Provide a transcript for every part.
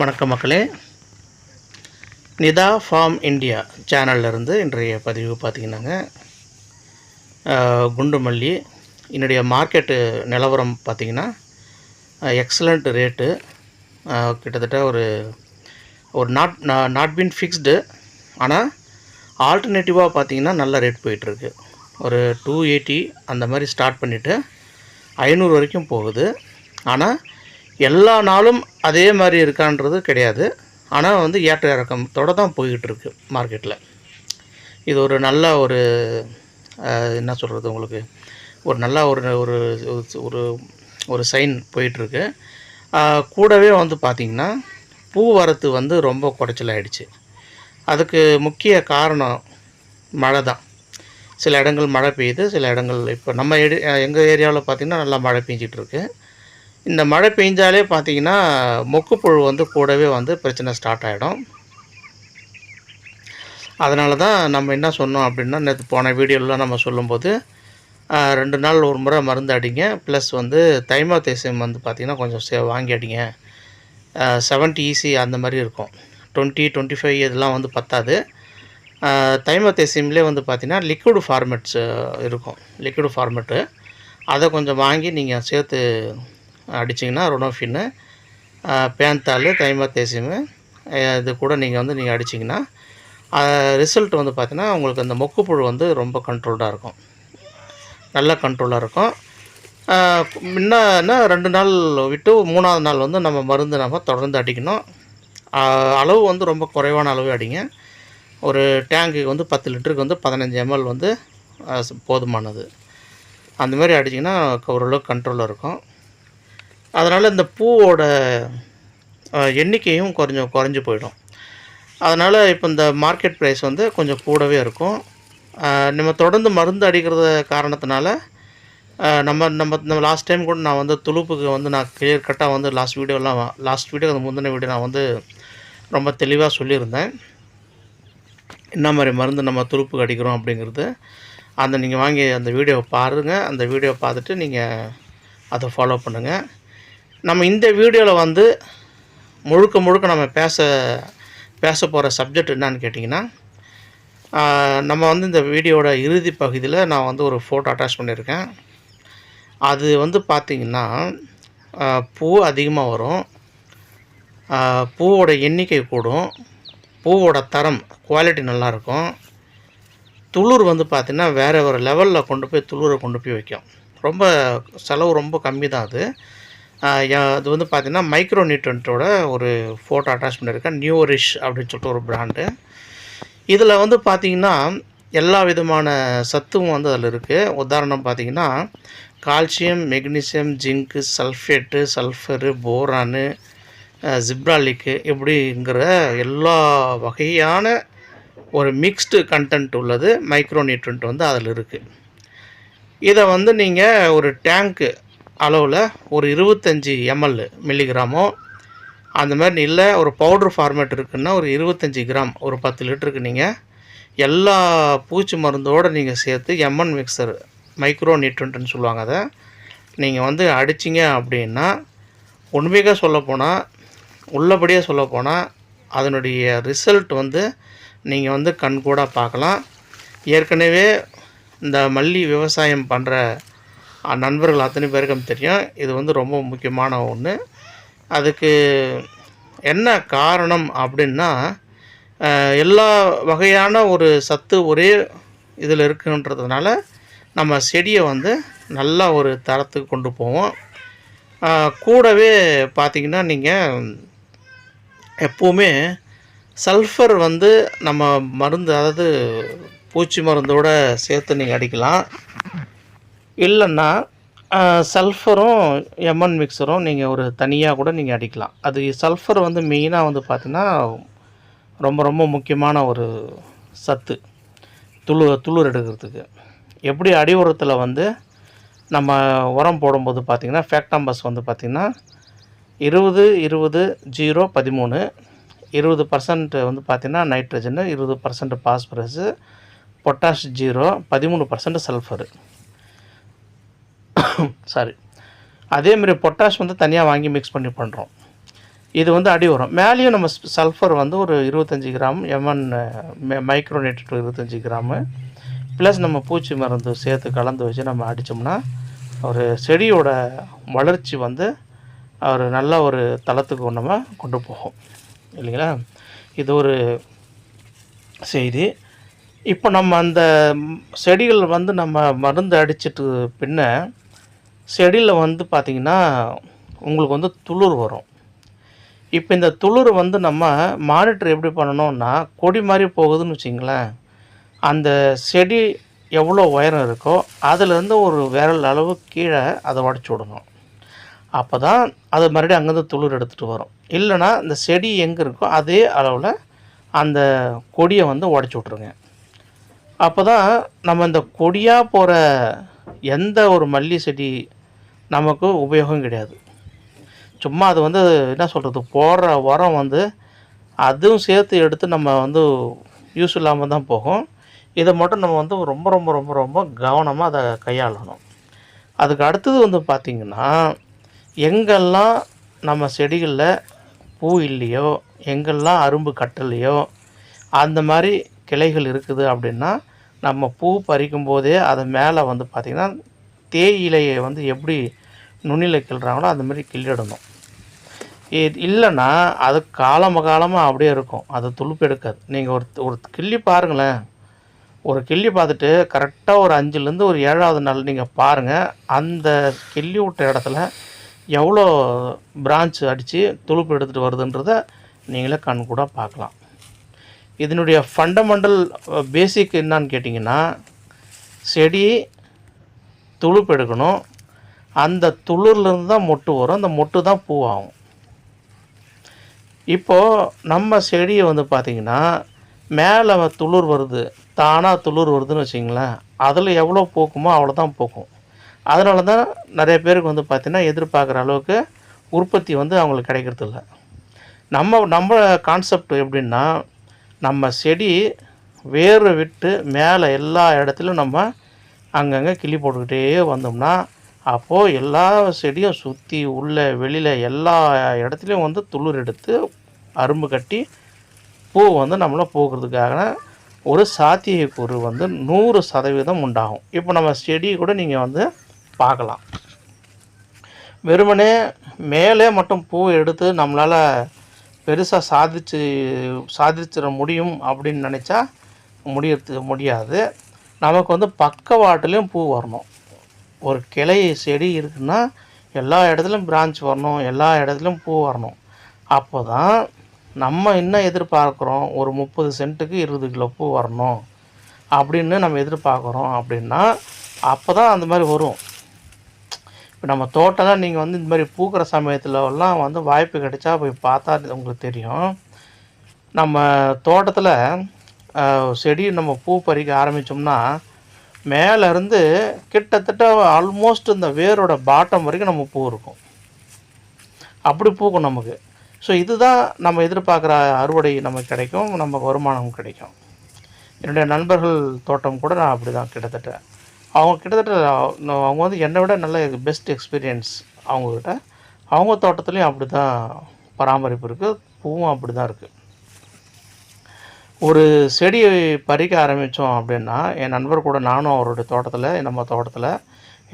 வணக்கம் மக்களே. Nita form India சேனல்ல இருந்து இன்றைய பதிவு பார்த்திங்கன்னாங்க. குண்டு மல்லி என்னுடைய மார்க்கெட்டு நிலவரம் பார்த்திங்கன்னா எக்ஸலண்ட் ரேட்டு கிட்டத்தட்ட ஒரு ஒரு நாட் நாட் பீன் ஃபிக்ஸ்டு ஆனால் ஆல்டர்னேட்டிவாக பார்த்திங்கன்னா நல்ல ரேட் போயிட்டுருக்கு. ஒரு டூ எயிட்டி அந்த மாதிரி ஸ்டார்ட் பண்ணிவிட்டு ஐநூறு வரைக்கும் போகுது. ஆனால் எல்லா நாளும் அதே மாதிரி இருக்கான்றது கிடையாது. ஆனால் வந்து ஏற்ற இறக்கத்தோடு தான் போய்கிட்டு இருக்கு மார்க்கெட்டில் இது ஒரு நல்ல ஒரு என்ன சொல்கிறது உங்களுக்கு? ஒரு நல்ல ஒரு ஒரு ஒரு ஒரு சைன் போயிட்டுருக்கு கூடவே வந்து பார்த்திங்கன்னா பூ வரத்து வந்து ரொம்ப குறைச்சல் ஆயிடுச்சு அதுக்கு முக்கிய காரணம் மழை தான். சில இடங்கள் மழை பெய்யுது சில இடங்கள் இப்போ நம்ம ஏரி எங்கள் ஏரியாவில் பார்த்திங்கன்னா நல்லா மழை பெஞ்சிட்டுருக்கு இந்த மழை பெஞ்சாலே பார்த்தீங்கன்னா மொக்குப்புழு வந்து கூடவே வந்து பிரச்சனை ஸ்டார்ட் ஆகிடும் அதனால தான் நம்ம என்ன சொன்னோம் அப்படின்னா நேற்று போன வீடியோலாம் நம்ம சொல்லும்போது ரெண்டு நாள் ஒரு முறை மருந்து அடிங்க ப்ளஸ் வந்து தைமா தேசியம் வந்து பார்த்திங்கன்னா கொஞ்சம் சே வாங்கி அடிங்க. செவன்ட்டி ஈசி அந்த மாதிரி இருக்கும். டுவெண்ட்டி டுவெண்ட்டி ஃபைவ் இதெல்லாம் வந்து பத்தாது. தைமா தேசியம்லேயே வந்து பார்த்திங்கன்னா லிக்விடு ஃபார்மெட்ஸ் இருக்கும். லிக்விடு ஃபார்மெட்டு அதை கொஞ்சம் வாங்கி நீங்கள் சேர்த்து அடிச்சிங்கன்னா ரொடோஃபின்னு பேந்தால் தைமா தேசியமு இது கூட நீங்கள் வந்து நீங்கள் அடிச்சிங்கன்னா ரிசல்ட் வந்து பார்த்தீங்கன்னா உங்களுக்கு அந்த மொக்குப்புழு வந்து ரொம்ப கண்ட்ரோல்டாக இருக்கும். நல்ல கண்ட்ரோலாக இருக்கும். முன்னா முன்னன்னா ரெண்டு நாள் விட்டு மூணாவது நாள் வந்து நம்ம மருந்து நம்ம தொடர்ந்து அடிக்கணும். அளவு வந்து ரொம்ப குறைவான அளவு அடிங்க. ஒரு டேங்குக்கு வந்து பத்து லிட்டருக்கு வந்து பதினஞ்சு எம்எல் வந்து போதுமானது. அந்த மாதிரி அடிச்சிங்கன்னா ஓரளவுக்கு கண்ட்ரோலில் இருக்கும். அதனால் இந்த பூவோட எண்ணிக்கையும் கொஞ்சம் குறைஞ்சி போயிடும். அதனால் இப்போ இந்த மார்க்கெட் ப்ரைஸ் வந்து கொஞ்சம் கூடவே இருக்கும். நம்ம தொடர்ந்து மருந்து அடிக்கிறது காரணத்தினால நம்ம நம்ம நம்ம லாஸ்ட் டைம் கூட நான் வந்து துளுப்புக்கு வந்து நான் கிளியர் கட்டாக வந்து லாஸ்ட் வீடியோலாம் லாஸ்ட் வீடியோ அந்த முந்தின வீடியோ நான் வந்து ரொம்ப தெளிவாக சொல்லியிருந்தேன். என்ன மாதிரி மருந்து நம்ம துளுப்புக்கு அடிக்கிறோம் அப்படிங்கிறது அந்த நீங்கள் வாங்கி அந்த வீடியோவை பாருங்கள் அந்த வீடியோவை பார்த்துட்டு நீங்கள் அதை ஃபாலோ பண்ணுங்கள் நம்ம இந்த வீடியோவில் வந்து முழுக்க முழுக்க நம்ம பேச பேச போகிற சப்ஜெக்ட் என்னான்னு கேட்டிங்கன்னா நம்ம வந்து இந்த வீடியோட இறுதி பகுதியில் நான் வந்து ஒரு ஃபோட்டோ அட்டாச் பண்ணியிருக்கேன். அது வந்து பார்த்திங்கன்னா பூ அதிகமாக வரும். பூவோட எண்ணிக்கை கூடும். பூவோட தரம் குவாலிட்டி நல்லாயிருக்கும். துளிர் வந்து பார்த்திங்கன்னா வேறு ஒரு லெவலில் கொண்டு போய் துளிரை கொண்டு போய் வைக்கும். ரொம்ப செலவு ரொம்ப கம்மி தான் அது. அது வந்து பார்த்திங்கன்னா மைக்ரோ நியூட்ரண்ட்டோட ஒரு ஃபோட்டோ அட்டாச் பண்ணியிருக்கேன் நியூரிஷ் அப்படின்னு சொல்லிட்டு ஒரு பிராண்டு இதில் வந்து பார்த்திங்கன்னா எல்லா விதமான சத்துவும் வந்து அதில் இருக்குது உதாரணம் பார்த்திங்கன்னா calcium magnesium zinc sulphate sulphur boron ஜிப்ராலிக்கு இப்படிங்கிற எல்லா வகையான ஒரு மிக்ஸ்டு கண்டென்ட் உள்ளது மைக்ரோ நியூட்ரண்ட் வந்து அதில் இருக்குது இதை வந்து நீங்கள் ஒரு டேங்க்கு அளவில் ஒரு இருபத்தஞ்சி எம்எல் மில்லிகிராமோ அந்த மாதிரி இல்லை ஒரு பவுடர் ஃபார்மேட் இருக்குதுன்னா ஒரு இருபத்தஞ்சி கிராம் ஒரு பத்து லிட்டருக்கு நீங்கள் எல்லா பூச்சி மருந்தோடு நீங்கள் சேர்த்து எம்என் மிக்சர் மைக்ரோ நியூட்ரன்ட்னு சொல்லுவாங்க அதை. நீங்கள் வந்து அடிச்சிங்க அப்படின்னா உண்மையாக சொல்லப்போனால் உள்ளபடியாக சொல்லப்போனால் அதனுடைய ரிசல்ட் வந்து நீங்கள் வந்து கண்கூடாக பார்க்கலாம். ஏற்கனவே இந்த மல்லி விவசாயம் பண்ணுற நண்பர்கள் அத்தனை பேருக்கும் தெரியும். இது வந்து ரொம்ப முக்கியமான ஒன்று அதுக்கு என்ன காரணம் அப்படின்னா எல்லா வகையான ஒரு சத்து ஒரே இதில் இருக்குன்றதுனால நம்ம செடியை வந்து நல்லா ஒரு தரத்துக்கு கொண்டு போவோம். கூடவே பார்த்திங்கன்னா நீங்கள் எப்போவுமே சல்ஃபர் வந்து நம்ம மருந்து அதாவது பூச்சி மருந்தோடு சேர்த்து நீங்கள் அடிக்கலாம். இல்லைன்னா சல்ஃபரும் எம்என் மிக்சரும் நீங்கள் ஒரு தனியாக கூட நீங்கள் அடிக்கலாம். அது சல்ஃபர் வந்து மெயினாக வந்து பார்த்திங்கன்னா ரொம்ப ரொம்ப முக்கியமான ஒரு சத்து. துளு துளிர் எடுக்கிறதுக்கு. எப்படி அடி உரத்தில் வந்து நம்ம உரம் போடும்போது பார்த்திங்கன்னா ஃபேக்டாம்பஸ் வந்து பார்த்திங்கன்னா இருபது இருபது ஜீரோ பதிமூணு இருபது பர்சன்ட் வந்து பார்த்திங்கன்னா நைட்ரஜனு இருபது பர்சன்ட் பாஸ்பரஸு பொட்டாஷ் ஜீரோ பதிமூணு பர்சன்ட் சல்ஃபரு சாரி அதேமாரி பொட்டாஷ் வந்து தனியாக வாங்கி மிக்ஸ் பண்ணி பண்ணுறோம் இது வந்து அடி உரம். மேலேயும் நம்ம சல்ஃபர் வந்து ஒரு இருபத்தஞ்சி கிராம் எம்என் மைக்ரோநேட் இருபத்தஞ்சி கிராமு. ப்ளஸ் நம்ம பூச்சி மருந்து சேர்த்து கலந்து வச்சு நம்ம அடித்தோம்னா ஒரு செடியோட வளர்ச்சி வந்து ஒரு நல்ல ஒரு தளத்துக்கு நம்ம கொண்டு போகும். இல்லைங்களா? இது ஒரு செய்தி. இப்போ நம்ம அந்த செடிகள் வந்து நம்ம மருந்து அடிச்சிட்டு பின்ன செடியில் வந்து பார்த்திங்கன்னா உங்களுக்கு வந்து துளிர் வரும். இப்போ இந்த துளிர் வந்து நம்ம மானிட்டர் எப்படி பண்ணணும்னா கொடி மாதிரி போகுதுன்னு வச்சிங்களேன். அந்த செடி எவ்வளோ உயரம் இருக்கோ அதுலேருந்து ஒரு விரல் அளவு கீழே அதை உடச்சி விடணும். அப்போ தான் அது மறுபடியும் அங்கேருந்து துளிர் எடுத்துகிட்டு வரும். இல்லைன்னா இந்த செடி எங்கே இருக்கோ அதே அளவில் அந்த கொடியை வந்து உடச்சி விட்ருங்க அப்போ தான் நம்ம இந்த கொடியாக போகிற எந்த ஒரு மல்லி செடி நமக்கு உபயோகம் கிடையாது. சும்மா அது வந்து என்ன சொல்கிறது போடுற உரம் வந்து அதுவும் சேர்த்து எடுத்து நம்ம வந்து யூஸ் இல்லாமல் தான் போகும். இதை மட்டும் நம்ம வந்து ரொம்ப ரொம்ப ரொம்ப ரொம்ப கவனமாக அதை கையாளணும். அதுக்கு அடுத்தது வந்து பார்த்திங்கன்னா எங்கெல்லாம் நம்ம செடிகளில் பூ இல்லையோ எங்கெல்லாம் அரும்பு கட்டலையோ அந்த மாதிரி கிளைகள் இருக்குது அப்படின்னா நம்ம பூ பறிக்கும் போதே அதை மேலே வந்து பார்த்திங்கன்னா தேயிலையை வந்து எப்படி நுனியில் கிள்றாங்களோ அந்தமாரி கிள்ளிடணும். இது இல்லைன்னா அது காலம காலமாக அப்படியே இருக்கும். அது துளுப்பு எடுக்காது. நீங்கள் ஒரு ஒரு கிள்ளி பாருங்களேன். ஒரு கிள்ளி பார்த்துட்டு கரெக்டாக ஒரு அஞ்சுலேருந்து ஒரு ஏழாவது நாள் நீங்கள் பாருங்கள் அந்த கிள்ளி விட்ட இடத்துல எவ்வளோ பிரான்ச் அடித்து துளுப்பு எடுத்துகிட்டு வருதுன்றத நீங்களே கண் கூட பார்க்கலாம். இதனுடைய ஃபண்டமெண்டல் பேசிக் என்னான்னு கேட்டிங்கன்னா செடி துளுப்பு எடுக்கணும். அந்த துளிர்லேருந்து தான் மொட்டு வரும். அந்த மொட்டு தான் பூவாகும். இப்போது நம்ம செடியை வந்து பார்த்திங்கன்னா மேலே துளிர் வருது. தானாக துளிர் வருதுன்னு வச்சிங்களேன் அதில் எவ்வளோ பூக்குமோ அவ்வளோ தான் பூக்கும். அதனால தான் நிறைய பேருக்கு வந்து பார்த்திங்கன்னா எதிர்பார்க்குற அளவுக்கு உற்பத்தி வந்து அவங்களுக்கு கிடைக்கிறதில்ல நம்ம நம்ம கான்செப்ட் எப்படின்னா நம்ம செடி வேர் விட்டு மேலே எல்லா இடத்துலையும் நம்ம அங்கங்கே கிள்ளி போட்டுக்கிட்டே வந்தோம்னா அப்போது எல்லா செடியும் சுற்றி உள்ளே வெளியில் எல்லா இடத்துலையும் வந்து துளிர் எடுத்து அரும்பு கட்டி பூ வந்து நம்மளை பூக்கிறதுக்காக ஒரு சாத்தியக்கூறு வந்து நூறு சதவீதம் உண்டாகும். இப்போ நம்ம செடி கூட நீங்கள் வந்து பார்க்கலாம். வெறுமனே மேலே மட்டும் பூ எடுத்து நம்மளால் பெருசாக சாதிச்சு சாதிச்சிட முடியும் அப்படின்னு நினச்சா முடியறது முடியாது. நமக்கு வந்து பக்கவாட்டுலேயும் பூ வரணும். ஒரு கிளை செடி இருக்குன்னா எல்லா இடத்துலையும் பிரான்ச் வரணும் எல்லா இடத்துலையும் பூ வரணும். அப்போ தான் நம்ம என்ன எதிர்பார்க்குறோம்? ஒரு முப்பது சென்ட்டுக்கு இருபது கிலோ பூ வரணும் அப்படின்னு நம்ம எதிர்பார்க்குறோம் அப்படின்னா அப்போ தான் அந்த மாதிரி வரும். இப்போ நம்ம தோட்டம்லாம் நீங்கள் வந்து இந்த மாதிரி பூக்கிற சமயத்துலலாம் வந்து வாய்ப்பு கிடைச்சா போய் பார்த்தா உங்களுக்கு தெரியும். நம்ம தோட்டத்தில் செடி நம்ம பூ பறிக்க ஆரம்பித்தோம்னா மேலேருந்து கிட்டத்தட்ட ஆல்மோஸ்ட் இந்த வேரோட பாட்டம் வரைக்கும் நம்ம பூ இருக்கும். அப்படி பூக்கும் நமக்கு. ஸோ இதுதான் நம்ம எதிர்பார்க்குற அறுவடை நமக்கு கிடைக்கும் நமக்கு வருமானம் கிடைக்கும். என்னுடைய நண்பர்கள் தோட்டம் கூட நான் அப்படி தான் கிட்டத்தட்ட. அவங்க கிட்டத்தட்ட அவங்க வந்து என்னை விட நல்ல பெஸ்ட் எக்ஸ்பீரியன்ஸ் அவங்கக்கிட்ட அவங்க தோட்டத்துலேயும் அப்படி தான் பராமரிப்பு இருக்குது பூவும் அப்படி தான் இருக்குது ஒரு செடியை பறிக்க ஆரம்பித்தோம் அப்படின்னா என் நண்பர் கூட நானும் அவருடைய தோட்டத்தில் நம்ம தோட்டத்தில்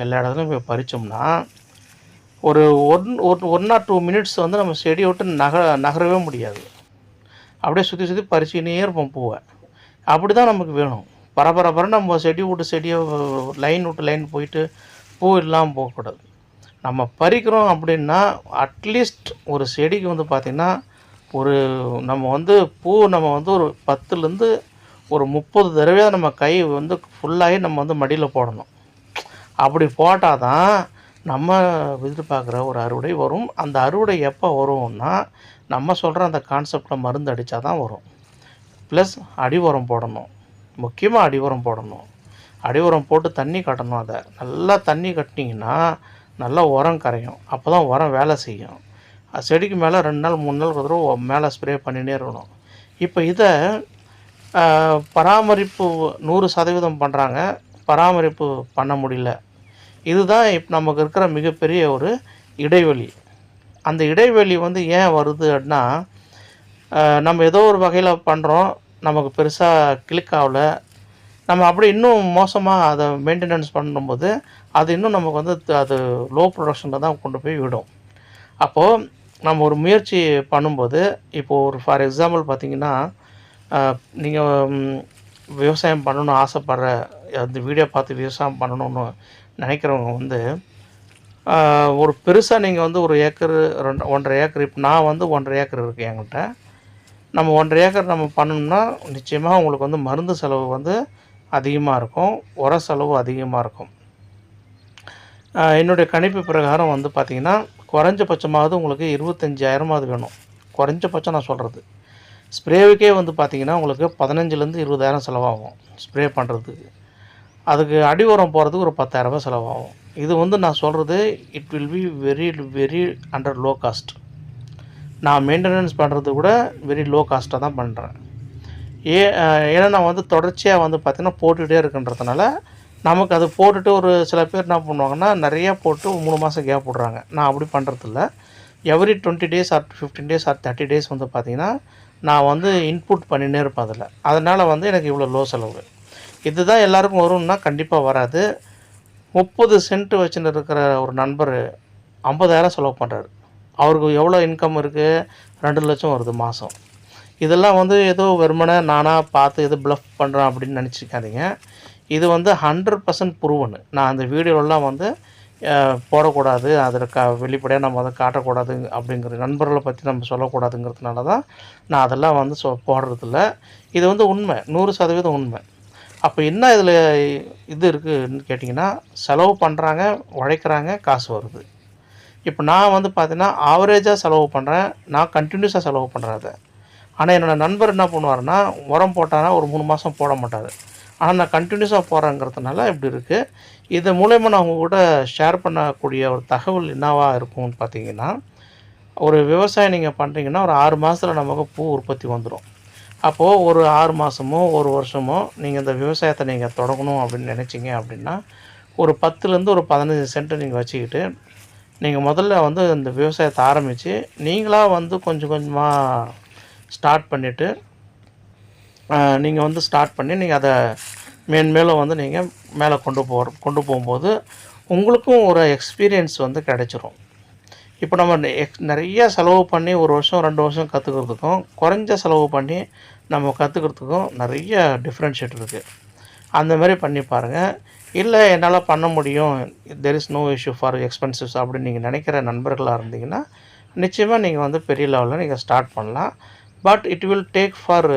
எல்லா இடத்துலையும் போய் பறித்தோம்னா ஒரு ஒன் ஒரு ஒன் ஆர் டூ மினிட்ஸ் வந்து நம்ம செடியை விட்டு நக நகரவே முடியாது. அப்படியே சுற்றி சுற்றி பறிச்சுக்கினே இருப்போம் பூவை. அப்படி தான் நமக்கு வேணும். பரபரப்பர நம்ம செடி விட்டு செடியை லைன் விட்டு லைன் போயிட்டு பூ இல்லாமல் போகக்கூடாது. நம்ம பறிக்கிறோம் அப்படின்னா அட்லீஸ்ட் ஒரு செடிக்கு வந்து பார்த்திங்கன்னா ஒரு நம்ம வந்து பூ நம்ம வந்து ஒரு பத்துலேருந்து ஒரு முப்பது தடவையாக நம்ம கை வந்து ஃபுல்லாகி நம்ம வந்து மடியில் போடணும். அப்படி போட்டால் தான் நம்ம எதிர்பார்க்குற ஒரு அறுவடை வரும். அந்த அறுவடை எப்போ வரும்னா நம்ம சொல்கிற அந்த கான்செப்டில் மருந்து அடித்தா தான் வரும். ப்ளஸ் அடி உரம் போடணும். முக்கியமாக அடி உரம் போடணும். அடி உரம் போட்டு தண்ணி கட்டணும் அதை. நல்லா தண்ணி கட்டினீங்கன்னா நல்லா உரம் கரையும். அப்போ தான் உரம் வேலை செய்யும். செடிக்கு மேலே ரெண்டு நாள் மூணு நாள் ஒரு தடவை மேலே ஸ்ப்ரே பண்ணினே இருக்கணும். இப்போ இதை பராமரிப்பு நூறு சதவீதம் பண்ணுறாங்க பராமரிப்பு பண்ண முடியல. இதுதான் இப்போ நமக்கு இருக்கிற மிகப்பெரிய ஒரு இடைவெளி. அந்த இடைவெளி வந்து ஏன் வருது அப்படின்னா நம்ம ஏதோ ஒரு வகையில் பண்ணுறோம் நமக்கு பெருசாக கிளிக் ஆகல. நம்ம அப்படி இன்னும் மோசமாக அதை மெயின்டெனன்ஸ் பண்ணும்போது அது இன்னும் நமக்கு வந்து அது லோ ப்ரொடக்ஷனில் தான் கொண்டு போய் விடும். அப்போது நம்ம ஒரு முயற்சி பண்ணும்போது இப்போது ஒரு ஃபார் எக்ஸாம்பிள் பார்த்திங்கன்னா நீங்கள் விவசாயம் பண்ணணும்னு ஆசைப்படுற அந்த வீடியோ பார்த்து விவசாயம் பண்ணணும்னு நினைக்கிறவங்க வந்து ஒரு பெருசாக நீங்கள் வந்து ஒரு ஏக்கர் ரெண்டு ஒன்றரை ஏக்கர் இப்போ நான் வந்து ஒன்றரை ஏக்கர் இருக்குது என்கிட்ட. நம்ம ஒன்றரை ஏக்கர் நம்ம பண்ணோம்னா நிச்சயமாக உங்களுக்கு வந்து மருந்து செலவு வந்து அதிகமாக இருக்கும் உர செலவு அதிகமாக இருக்கும். என்னுடைய கணிப்பு பிரகாரம் வந்து பார்த்திங்கன்னா குறைஞ்சபட்சமாவது உங்களுக்கு இருபத்தஞ்சாயிரமாவது வேணும். குறைஞ்சபட்சம் நான் சொல்கிறது ஸ்ப்ரேவுக்கே வந்து பார்த்திங்கன்னா உங்களுக்கு பதினஞ்சுலேருந்து இருபதாயிரம் செலவாகும் ஸ்ப்ரே பண்ணுறதுக்கு அதுக்கு அடி உரம் போகிறதுக்கு ஒரு பத்தாயிரரூபா செலவாகும். இது வந்து நான் சொல்கிறது it will be very very under low cost நான் மெயின்டெனன்ஸ் பண்ணுறது கூட வெரி லோ காஸ்ட்டாக தான் பண்ணுறேன் ஏ ஏன்னா நான் வந்து தொடர்ச்சியாக வந்து பார்த்திங்கன்னா போட்டுகிட்டே இருக்குன்றதுனால நமக்கு அது போட்டுட்டு ஒரு சில பேர் என்ன பண்ணுவாங்கன்னா நிறையா போட்டு மூணு மாதம் கேப் விட்றாங்க நான் அப்படி பண்ணுறதில்ல every twenty days or fifteen days or thirty days வந்து பார்த்திங்கன்னா நான் வந்து இன்புட் பண்ணினே இருப்பேன் அதில். அதனால் வந்து எனக்கு இவ்வளோ லோ செலவு. இதுதான் எல்லாருக்கும் வரும்னா கண்டிப்பாக வராது. முப்பது சென்ட் வச்சுன்னு இருக்கிற ஒரு நண்பர் ஐம்பதாயிரம் செலவு பண்ணுறாரு அவருக்கு எவ்வளோ இன்கம் இருக்குது ரெண்டு லட்சம் வருது மாதம் இதெல்லாம் வந்து ஏதோ வெறுமனை நானாக பார்த்து எது ப்ளஃப் பண்ணுறேன் அப்படின்னு நினச்சிக்காதீங்க. இது வந்து ஹண்ட்ரட் பர்சன்ட் ப்ரூவனு நான் அந்த வீடியோலாம் வந்து போடக்கூடாது. அதில் க வெளிப்படையாக நம்ம அதை காட்டக்கூடாது அப்படிங்கிற நண்பர்களை பற்றி நம்ம சொல்லக்கூடாதுங்கிறதுனால தான் நான் அதெல்லாம் வந்து சொ போடுறதில்ல. இது வந்து உண்மை. நூறு சதவீதம் உண்மை. அப்போ என்ன இதில் இது இருக்குதுன்னு கேட்டிங்கன்னா செலவு பண்ணுறாங்க உழைக்கிறாங்க காசு வருது. இப்போ நான் வந்து பார்த்தீங்கன்னா ஆவரேஜாக செலவு பண்ணுறேன். நான் கண்டினியூஸாக செலவு பண்ணுறேன் அதை. ஆனால் என்னோடய நண்பர் என்ன பண்ணுவார்னா உரம் போட்டானா ஒரு மூணு மாதம் போட மாட்டார். ஆனால் நான் கண்டினியூஸாக போகிறேங்கிறதுனால இப்படி இருக்குது இது மூலயமா நான் உங்கள் கூட ஷேர் பண்ணக்கூடிய ஒரு தகவல் என்னவாக இருக்கும்னு பார்த்தீங்கன்னா ஒரு விவசாயம் நீங்கள் பண்ணுறீங்கன்னா ஒரு ஆறு மாதத்தில் நமக்கு பூ உற்பத்தி வந்துடும் அப்போது ஒரு ஆறு மாதமோ ஒரு வருஷமோ நீங்கள் இந்த விவசாயத்தை நீங்கள் தொடங்கணும் அப்படின்னு நினச்சிங்க அப்படின்னா ஒரு பத்துலேருந்து ஒரு பதினஞ்சு சென்ட்டு நீங்கள் வச்சுக்கிட்டு நீங்கள் முதல்ல வந்து இந்த விவசாயத்தை ஆரம்பித்து நீங்களாக வந்து கொஞ்சம் கொஞ்சமாக ஸ்டார்ட் பண்ணிவிட்டு நீங்கள் வந்து ஸ்டார்ட் பண்ணி நீங்கள் அதை மேன்மேலும் வந்து நீங்கள் மேலே கொண்டு போகிற கொண்டு போகும்போது உங்களுக்கும் ஒரு எக்ஸ்பீரியன்ஸ் வந்து கிடைச்சிரும். இப்போ நம்ம எக்ஸ் நிறைய செலவு பண்ணி ஒரு வருஷம் ரெண்டு வருஷம் கற்றுக்கிறதுக்கும் குறைஞ்ச செலவு பண்ணி நம்ம கற்றுக்கிறதுக்கும் நிறைய டிஃப்ரென்ஷியேட் இருக்குது அந்த மாதிரி பண்ணி பாருங்கள் இல்லை என்னால் பண்ண முடியும். There is no issue for expensives அப்படின்னு நீங்கள் நினைக்கிற நண்பர்களாக இருந்தீங்கன்னா நிச்சயமாக நீங்கள் வந்து பெரிய லெவலில் நீங்கள் ஸ்டார்ட் பண்ணலாம். But it will take for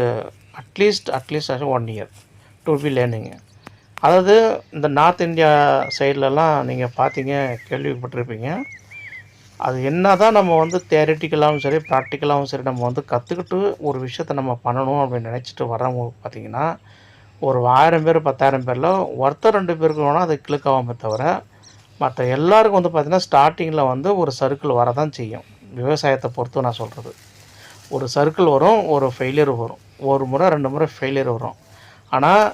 at least at least one year to be learning அதாவது இந்த நார்த் இந்தியா சைட்லலாம் நீங்கள் பார்த்தீங்க கேள்விப்பட்டிருப்பீங்க. அது என்ன தான் நம்ம வந்து தேரட்டிக்கலாகவும் சரி ப்ராக்டிக்கலாகவும் சரி நம்ம வந்து கற்றுக்கிட்டு ஒரு விஷயத்தை நம்ம பண்ணணும் அப்படின்னு நினச்சிட்டு வரவங்க பார்த்தீங்கன்னா ஒரு ஆயிரம் பேர் பத்தாயிரம் பேரில் ஒருத்தர் ரெண்டு பேருக்கு வேணால் அது கிளிக் ஆகாமல் தவிர மற்ற எல்லாருக்கும் வந்து பார்த்திங்கன்னா ஸ்டார்டிங்கில் வந்து ஒரு சர்க்கிள் வரதான் செய்யும். விவசாயத்தை பொறுத்து நான் சொல்கிறது ஒரு சர்க்கிள் வரும் ஒரு ஃபெயிலியர் வரும். ஒரு முறை ரெண்டு முறை ஃபெயிலியர் வரும். ஆனால்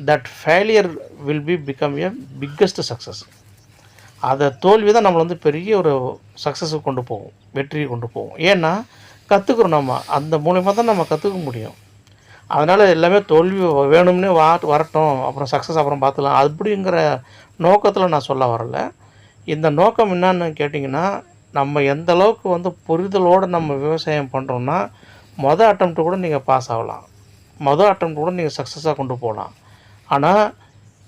that failure will be become a biggest success அதை தோல்வி தான் நம்மளை வந்து பெரிய ஒரு சக்ஸஸுக்கு கொண்டு போகும் வெற்றியை கொண்டு போகும். ஏன்னா கற்றுக்குறோம் நம்ம. அந்த மூலியமாக தான் நம்ம கற்றுக்க முடியும். அதனால் எல்லாமே தோல்வி வேணும்னே வா வரட்டும் அப்புறம் சக்ஸஸ் அப்புறம் பார்த்துக்கலாம். அப்படிங்கிற நோக்கத்தில் நான் சொல்ல வரல. இந்த நோக்கம் என்னன்னு கேட்டிங்கன்னா நம்ம எந்த அளவுக்கு வந்து புரிதலோடு நம்ம விவசாயம் பண்ணுறோம்னா மொதல் அட்டம்ப்ட் கூட நீங்கள் பாஸ் ஆகலாம். மொதல் அட்டம்ப்ட் கூட நீங்கள் சக்ஸஸாக கொண்டு போகலாம். ஆனால்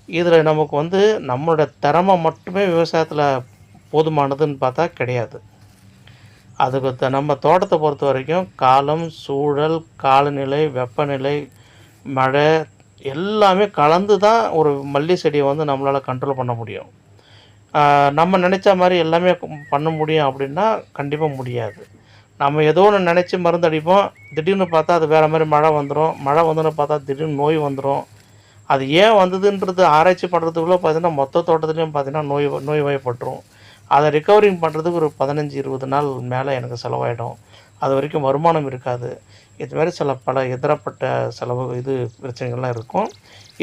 இதில் நமக்கு வந்து நம்மளோட திறமை மட்டுமே விவசாயத்தில் போதுமானதுன்னு பார்த்தா கிடையாது. அதுக்கு த- நம்ம தோட்டத்தை பொறுத்த வரைக்கும் காலம் சூழல் காலநிலை வெப்பநிலை மழை எல்லாமே கலந்து தான் ஒரு மல்லி செடியை வந்து நம்மளால் கண்ட்ரோல் பண்ண முடியும். நம்ம நினச்ச மாதிரி எல்லாமே பண்ண முடியும் அப்படின்னா கண்டிப்பாக முடியாது. நம்ம ஏதோ ஒன்று நினச்சி மருந்து அடிப்போம். திடீர்னு பார்த்தா அது வேறு மாதிரி மழை வந்துடும் மழை வந்துன்னு பார்த்தா திடீர்னு நோய் வந்துடும் அது ஏன் வந்ததுன்றது ஆராய்ச்சி பண்ணுறதுக்குள்ளே பார்த்தீங்கன்னா மொத்த தோட்டத்துலேயும் பார்த்தீங்கன்னா நோய் நோய் வயப்பட்டுரும் அதை ரிகவரிங் பண்ணுறதுக்கு ஒரு பதினஞ்சு இருபது நாள் மேலே எனக்கு செலவாயிடும். அது வரைக்கும் வருமானம் இருக்காது. இது மாதிரி சில பல எதிரப்பட்ட செலவு இது பிரச்சனைகள்லாம் இருக்கும்.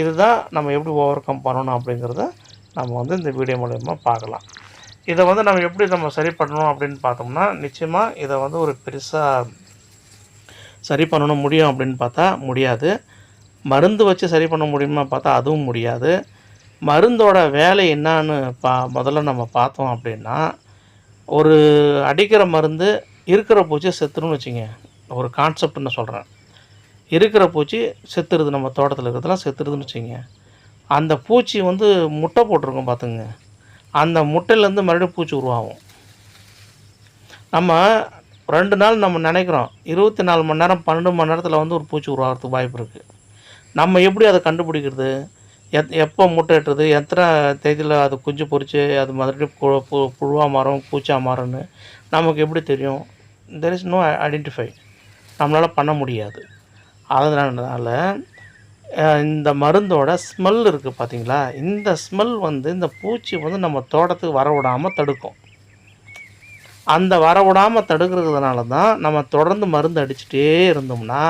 இதுதான் நம்ம எப்படி ஓவர் கம் பண்ணணும் அப்படிங்கிறத நம்ம வந்து இந்த வீடியோ மூலயமா பார்க்கலாம். இதை வந்து நம்ம எப்படி நம்ம சரி பண்ணணும் அப்படின்னு பார்த்தோம்னா நிச்சயமாக இதை வந்து ஒரு பெருசாக சரி பண்ணணும் முடியும் அப்படின்னு பார்த்தா முடியாது. மருந்து வச்சு சரி பண்ண முடியுமா பார்த்தா அதுவும் முடியாது. மருந்தோட வேலை என்னான்னு பா முதல்ல நம்ம பார்த்தோம் அப்படின்னா ஒரு அடிக்கிற மருந்து இருக்கிற பூச்சி செத்துருன்னு வச்சுங்க. ஒரு கான்செப்ட்னு சொல்கிறேன் இருக்கிற பூச்சி செத்துருது. நம்ம தோட்டத்தில் இருக்கிறதுலாம் செத்துருதுன்னு வச்சுங்க. அந்த பூச்சி வந்து முட்டை போட்டிருக்கோம் பார்த்துங்க. அந்த முட்டையிலேருந்து மறுபடியும் பூச்சி உருவாகும். நம்ம ரெண்டு நாள் நம்ம நினைக்கிறோம். இருபத்தி நாலு மணி நேரம் பன்னெண்டு மணி நேரத்தில் வந்து ஒரு பூச்சி உருவாகிறதுக்கு வாய்ப்பு இருக்குது நம்ம எப்படி அதை கண்டுபிடிக்கிறது? எத் எப்போ முட்டை இட்டுறது எத்தனை தேதியில் அது குஞ்சு பொரித்து அது மறுபடியும் பு பு புழுவாக மாறும் பூச்சாக மாறும்னு நமக்கு எப்படி தெரியும்? தெர் இஸ் நோ ஐடென்டிஃபை நம்மளால் பண்ண முடியாது. அதனால இந்த மருந்தோட ஸ்மெல் இருக்குது பார்த்தீங்களா இந்த ஸ்மெல் வந்து இந்த பூச்சி வந்து நம்ம தோட்டத்துக்கு வர விடாமல் தடுக்கும். அந்த வர விடாமல் தடுக்கிறதுனால தான் நம்ம தொடர்ந்து மருந்து அடிச்சுட்டே இருந்தோம்னா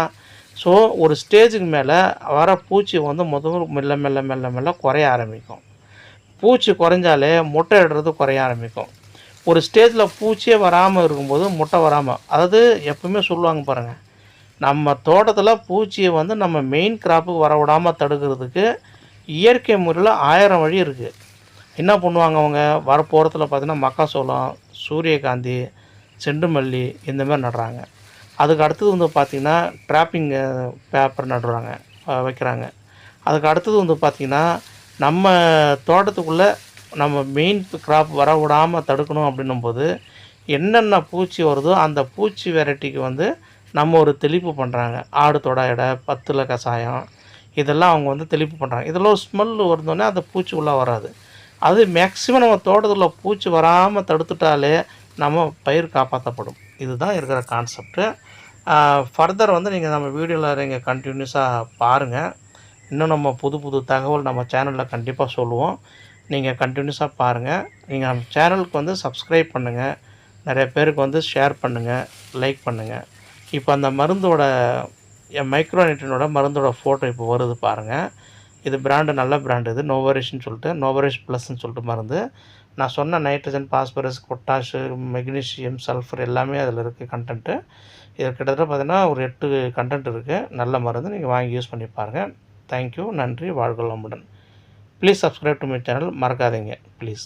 ஸோ ஒரு ஸ்டேஜுக்கு மேலே வர பூச்சி வந்து முதல் மெல்ல மெல்ல மெல்ல மெல்ல குறைய ஆரம்பிக்கும். பூச்சி குறைஞ்சாலே முட்டை இடுறது குறைய ஆரம்பிக்கும். ஒரு ஸ்டேஜில் பூச்சியே வராமல் இருக்கும்போது முட்டை வராமல் அதாவது எப்பவுமே சொல்லுவாங்க பாருங்கள் நம்ம தோட்டத்தில் பூச்சியை வந்து நம்ம மெயின் கிராப்புக்கு வர விடாமல் தடுக்கிறதுக்கு இயற்கை முறையில் ஆயிரம் வழி இருக்குது என்ன பண்ணுவாங்க அவங்க? வர போகிறத்துல பார்த்தீங்கன்னா மக்காசோளம் சூரியகாந்தி செண்டுமல்லி இந்த மாதிரி நடுறாங்க. அதுக்கு அடுத்தது வந்து பார்த்திங்கன்னா ட்ராப்பிங் பேப்பர் நடுறாங்க வைக்கிறாங்க. அதுக்கு அடுத்தது வந்து பார்த்திங்கன்னா நம்ம தோட்டத்துக்குள்ளே நம்ம மெயின் கிராப் வர விடாமல் தடுக்கணும் அப்படின்னும்போது என்னென்ன பூச்சி வருதோ அந்த பூச்சி வெரைட்டிக்கு வந்து நம்ம ஒரு தெளிப்பு பண்ணுறாங்க ஆடு தொட எடை பத்தில் கஷாயம். இதெல்லாம் அவங்க வந்து தெளிப்பு பண்ணுறாங்க இதெல்லாம் ஒரு ஸ்மெல் வருந்தோடனே அந்த பூச்சி உள்ளே வராது. அது மேக்ஸிமம் நம்ம தோட்டத்தில் பூச்சி வராமல் தடுத்துட்டாலே நம்ம பயிர் காப்பாற்றப்படும் இதுதான் இருக்கிற கான்செப்ட்டு ஃபர்தர் வந்து நீங்கள் நம்ம வீடியோவில் நீங்கள் கண்டினியூஸாக பாருங்கள் இன்னும் நம்ம புது புது தகவல் நம்ம சேனலில் கண்டிப்பாக சொல்லுவோம். நீங்கள் கண்டினியூஸாக பாருங்கள் நீங்கள் நம்ம சேனலுக்கு வந்து சப்ஸ்கிரைப் பண்ணுங்கள் நிறைய பேருக்கு வந்து ஷேர் பண்ணுங்கள் லைக் பண்ணுங்கள் இப்போ அந்த மருந்தோட என் மருந்தோட ஃபோட்டோ இப்போ வருது பாருங்கள் இது பிராண்டு நல்ல பிராண்டு இது. நோவரிஷ்னு சொல்லிட்டு நோவரிஷ் ப்ளஸ்ன்னு சொல்லிட்டு மருந்து. நான் சொன்ன nitrogen phosphorus potash magnesium sulphur எல்லாமே அதில் இருக்குது கண்டென்ட்டு இது கிட்டத்தட்ட பார்த்திங்கன்னா ஒரு எட்டு கண்டென்ட் இருக்குது நல்ல மருந்து நீங்கள் வாங்கி யூஸ் பண்ணி பாருங்கள் தேங்க்யூ நன்றி. வாழ்க வளமுடன். Please subscribe to my channel மறக்காதீங்க. ப்ளீஸ்